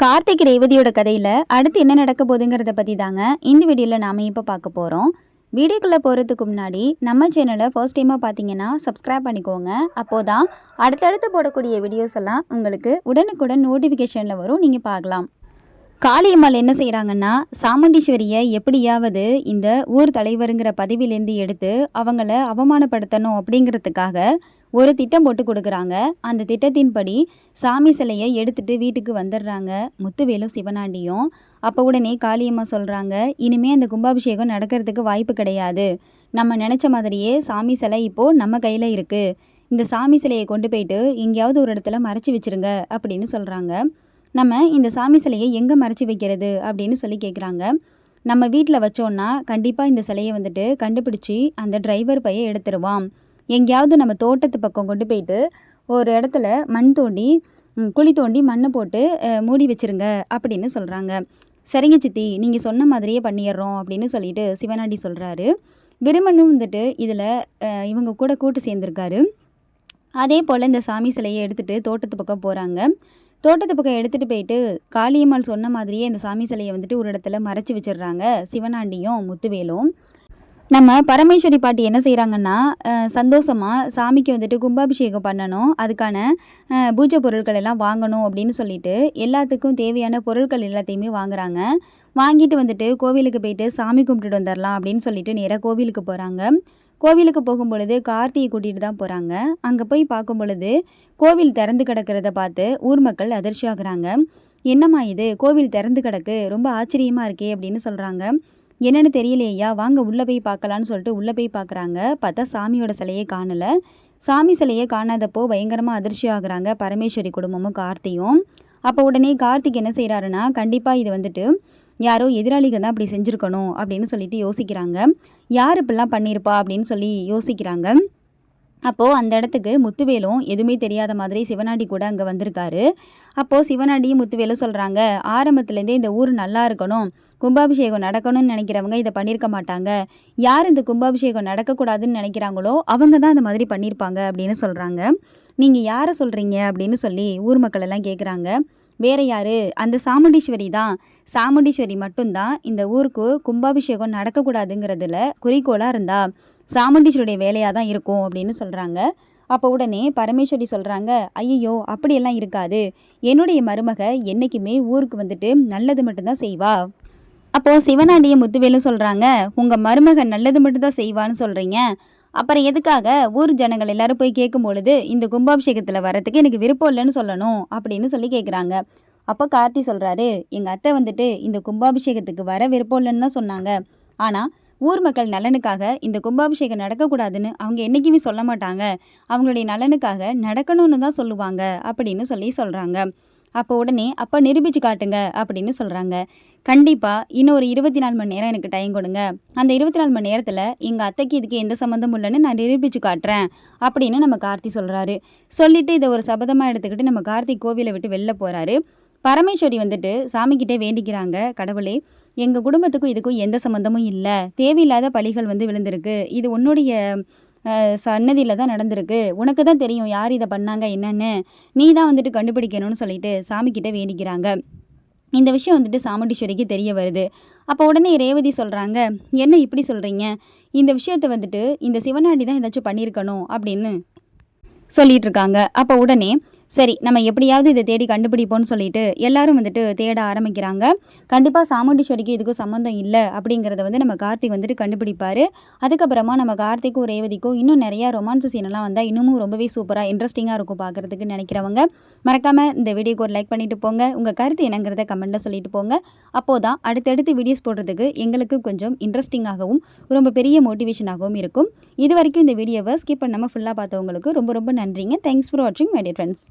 கார்த்திக் ரேவதியோட கதையில் அடுத்து என்ன நடக்க போகுதுங்கிறத பற்றி தாங்க இந்த வீடியோவில் நாம் இப்போ பார்க்க போகிறோம் வீடியோக்குள்ளே போகிறதுக்கு முன்னாடி நம்ம சேனலை ஃபர்ஸ்ட் டைமாக பார்த்தீங்கன்னா சப்ஸ்கிரைப் பண்ணிக்கோங்க. அப்போ தான் அடுத்தடுத்து போடக்கூடிய வீடியோஸ் எல்லாம் உங்களுக்கு உடனுக்குடன் நோட்டிஃபிகேஷனில் வரும். நீங்கள் பார்க்கலாம். காளியம்மாள் என்ன செய்கிறாங்கன்னா சாமுண்டீஸ்வரியை எப்படியாவது இந்த ஊர் தலைவருங்கிற பதவியிலேருந்து எடுத்து அவங்கள அவமானப்படுத்தணும் அப்படிங்கிறதுக்காக ஒரு திட்டம் போட்டு கொடுக்குறாங்க. அந்த திட்டத்தின்படி சாமி சிலையை எடுத்துட்டு வீட்டுக்கு வந்துடுறாங்க. முத்துவேலும் சிவனாண்டியும். அப்போ உடனே காளியம்மா சொல்கிறாங்க இனிமே அந்த கும்பாபிஷேகம் நடக்கிறதுக்கு வாய்ப்பு கிடையாது. நம்ம நினச்ச மாதிரியே சாமி சிலை இப்போது நம்ம கையில் இருக்குது இந்த சாமி சிலையை கொண்டு போயிட்டு எங்கேயாவது ஒரு இடத்துல மறைச்சி வச்சிருங்க அப்படின்னு சொல்கிறாங்க நம்ம இந்த சாமி சிலையை எங்கே மறைச்சி வைக்கிறது அப்படின்னு சொல்லி கேட்குறாங்க நம்ம வீட்டில் வச்சோன்னா கண்டிப்பாக இந்த சிலையை வந்துட்டு கண்டுபிடிச்சி அந்த டிரைவர் பையை எடுத்துருவான் எங்கேயாவது நம்ம தோட்டத்து பக்கம் கொண்டு போயிட்டு ஒரு இடத்துல மண் தோண்டி குழி தோண்டி மண்ணை போட்டு மூடி வச்சிருங்க அப்படின்னு சொல்கிறாங்க சரிங்க சித்தி நீங்கள் சொன்ன மாதிரியே பண்ணிடுறோம் அப்படின்னு சொல்லிட்டு சிவனாண்டி சொல்கிறாரு விருமனும் வந்துட்டு இதில் இவங்க கூட கூட்டு சேர்ந்துருக்காரு. அதே போல் இந்த சாமி சிலையை எடுத்துகிட்டு தோட்டத்து பக்கம் போகிறாங்க தோட்டத்து பக்கம் எடுத்துகிட்டு போயிட்டு காளியம்மாள் சொன்ன மாதிரியே இந்த சாமி சிலையை வந்துட்டு ஒரு இடத்துல மறைச்சி வச்சிடுறாங்க சிவனாண்டியும் முத்துவேலும். நம்ம பரமேஸ்வரி பாட்டி என்ன செய்கிறாங்கன்னா சந்தோஷமாக சாமிக்கு வந்துட்டு கும்பாபிஷேகம் பண்ணணும். அதுக்கான பூஜை பொருட்கள் எல்லாம் வாங்கணும் அப்படின்னு சொல்லிட்டு எல்லாத்துக்கும் தேவையான பொருட்கள் எல்லாத்தையுமே வாங்குறாங்க. வாங்கிட்டு வந்துட்டு கோவிலுக்கு போயிட்டு சாமி கும்பிட்டுட்டு வந்துடலாம் அப்படின்னு சொல்லிட்டு நேராக கோவிலுக்கு போகிறாங்க கோவிலுக்கு போகும் பொழுது கார்த்தியை கூட்டிகிட்டு தான் போகிறாங்க அங்கே போய் பார்க்கும் பொழுது கோவில் திறந்து கிடக்கிறத பார்த்து ஊர் மக்கள் அதிர்ச்சி ஆகுறாங்க என்னம்மா இது? கோவில் திறந்து கிடக்கு. ரொம்ப ஆச்சரியமாக இருக்கே அப்படின்னு சொல்கிறாங்க என்னென்னு தெரியலையா வாங்க உள்ளே போய் பார்க்கலான்னு சொல்லிட்டு உள்ளே போய் பார்க்குறாங்க. பார்த்தா சாமியோட சிலையே காணலை. சாமி சிலையை காணாதப்போ பயங்கரமாக அதிர்ச்சி ஆகுறாங்க பரமேஸ்வரி குடும்பமும் கார்த்தியும். அப்போ உடனே கார்த்திக் என்ன செய்கிறாருன்னா கண்டிப்பாக இது வந்துட்டு யாரோ எதிராளிகள் தான் அப்படி செஞ்சுருக்கணும் அப்படின்னு சொல்லிட்டு யோசிக்கிறாங்க. யார் இப்படிலாம் பண்ணியிருப்பா அப்படின்னு சொல்லி யோசிக்கிறாங்க. அப்போது அந்த இடத்துக்கு முத்துவேலும் எதுவுமே தெரியாத மாதிரி சிவனாடி கூட அங்கே வந்திருக்காரு. அப்போது சிவனாடியும் முத்துவேலும் சொல்கிறாங்க ஆரம்பத்துலேருந்தே இந்த ஊர் நல்லா இருக்கணும். கும்பாபிஷேகம் நடக்கணும்னு நினைக்கிறவங்க இதை பண்ணியிருக்க மாட்டாங்க. யார் இந்த கும்பாபிஷேகம் நடக்கக்கூடாதுன்னு நினைக்கிறாங்களோ அவங்க தான் அந்த மாதிரி பண்ணியிருப்பாங்க அப்படின்னு சொல்கிறாங்க நீங்கள் யாரை சொல்கிறீங்க அப்படின்னு சொல்லி ஊர் மக்கள் எல்லாம் கேட்குறாங்க வேற யாரு? அந்த சாமுண்டீஸ்வரி தான். சாமுண்டீஸ்வரி மட்டும்தான் இந்த ஊருக்கு கும்பாபிஷேகம் நடக்கக்கூடாதுங்கிறதுல குறிக்கோளாக இருந்தா. சாமுண்டீஸ்வருடைய வேலையாக தான் இருக்கும் அப்படின்னு சொல்கிறாங்க அப்போ உடனே பரமேஸ்வரி சொல்கிறாங்க ஐயோ அப்படியெல்லாம் இருக்காது. என்னுடைய மருமக என்றைக்குமே ஊருக்கு வந்துட்டு நல்லது மட்டும்தான் செய்வா. அப்போது சிவனாண்டிய முத்துவேலும் சொல்கிறாங்க உங்கள் மருமக நல்லது மட்டும்தான் செய்வான்னு சொல்கிறீங்க அப்புறம் எதுக்காக ஊர் ஜனங்கள் எல்லாரும் போய் கேட்கும் பொழுது இந்த கும்பாபிஷேகத்தில் வரத்துக்கு எனக்கு விருப்பம் இல்லைன்னு சொல்லணும் அப்படின்னு சொல்லி கேட்குறாங்க அப்போ கார்த்தி சொல்கிறாரு எங்கள் அத்தை வந்துட்டு இந்த கும்பாபிஷேகத்துக்கு வர விருப்பம் இல்லைன்னு தான் சொன்னாங்க. ஆனால் ஊர் மக்கள் நலனுக்காக இந்த கும்பாபிஷேகம் நடக்கக்கூடாதுன்னு அவங்க என்றைக்குமே சொல்ல மாட்டாங்க. அவங்களுடைய நலனுக்காக நடக்கணும்னு தான் சொல்லுவாங்க அப்படின்னு சொல்லி சொல்கிறாங்க அப்போ உடனே அப்போ நிரூபித்து காட்டுங்க அப்படின்னு சொல்கிறாங்க கண்டிப்பாக இன்னும் ஒரு இருபத்தி நாலு மணி நேரம் எனக்கு டைம் கொடுங்க. அந்த இருபத்தி நாலு மணி நேரத்தில் எங்கள் அத்தைக்கு இதுக்கு எந்த சம்மந்தமும் இல்லைன்னு நான் நிரூபித்து காட்டுறேன் அப்படின்னு நம்ம கார்த்தி சொல்கிறாரு சொல்லிவிட்டு இதை ஒரு சபதமாக எடுத்துக்கிட்டு நம்ம கார்த்திக் கோவிலை விட்டு வெளில போகிறாரு பரமேஸ்வரி வந்துட்டு சாமிக்கிட்டே வேண்டிக்கிறாங்க கடவுளே. எங்கள் குடும்பத்துக்கும் இதுக்கும் எந்த சம்மந்தமும் இல்லை. தேவையில்லாத பழிகள் வந்து விழுந்திருக்கு. இது உன்னுடைய சன்னதியில் தான் நடந்திருக்கு. உனக்கு தான் தெரியும் யார் இதை பண்ணாங்க என்னன்னு. நீ தான் வந்துட்டு கண்டுபிடிக்கணும்னு சொல்லிட்டு சாமிக்கிட்ட வேண்டிக்கிறாங்க. இந்த விஷயம் வந்துட்டு சாமுண்டீஸ்வரிக்கு தெரிய வருது. அப்போ உடனே ரேவதி சொல்கிறாங்க என்ன இப்படி சொல்கிறீங்க இந்த விஷயத்தை வந்துட்டு இந்த சிவனாடி தான் ஏதாச்சும் பண்ணியிருக்கணும் அப்படின்னு சொல்லிட்டு இருக்காங்க. அப்போ உடனே சரி நம்ம எப்படியாவது இதை தேடி கண்டுபிடிப்போம்னு சொல்லிட்டு எல்லாரும் வந்துட்டு தேட ஆரம்பிக்கிறாங்க. கண்டிப்பாக சாமுண்டீஸ்வரிக்கு இதுக்கும் சம்மந்தம் இல்லை அப்படிங்கிறத வந்து நம்ம கார்த்திக் வந்துட்டு கண்டுபிடிப்பார். அதுக்கப்புறமா நம்ம கார்த்திக்கும் ரேவதிக்கும் இன்னும் நிறையா ரொமான்ஸ் சீனெல்லாம் வந்தால் இன்னமும் ரொம்பவே சூப்பராக இன்ட்ரெஸ்டிங்காக இருக்கும் பார்க்குறதுக்கு நினைக்கிறவங்க. மறக்காமல் இந்த வீடியோக்கு ஒரு லைக் பண்ணிட்டு போங்க. உங்கள் கருத்து என்னங்கிறத கமெண்ட்டில் சொல்லிட்டு போங்க. அப்போது தான் அடுத்தடுத்து வீடியோஸ் போடுறதுக்கு எங்களுக்கு கொஞ்சம் இன்ட்ரெஸ்டிங்காகவும் ரொம்ப பெரிய மோட்டிவேஷனாகவும் இருக்கும். இது வரைக்கும் இந்த வீடியோவை ஸ்கிப் பண்ணாமல் ஃபுல்லாக பார்த்தவங்களுக்கு ரொம்ப ரொம்ப நன்றிங்க. தேங்க்ஸ் ஃபார் வாட்சிங் மை டியர் ஃப்ரெண்ட்ஸ்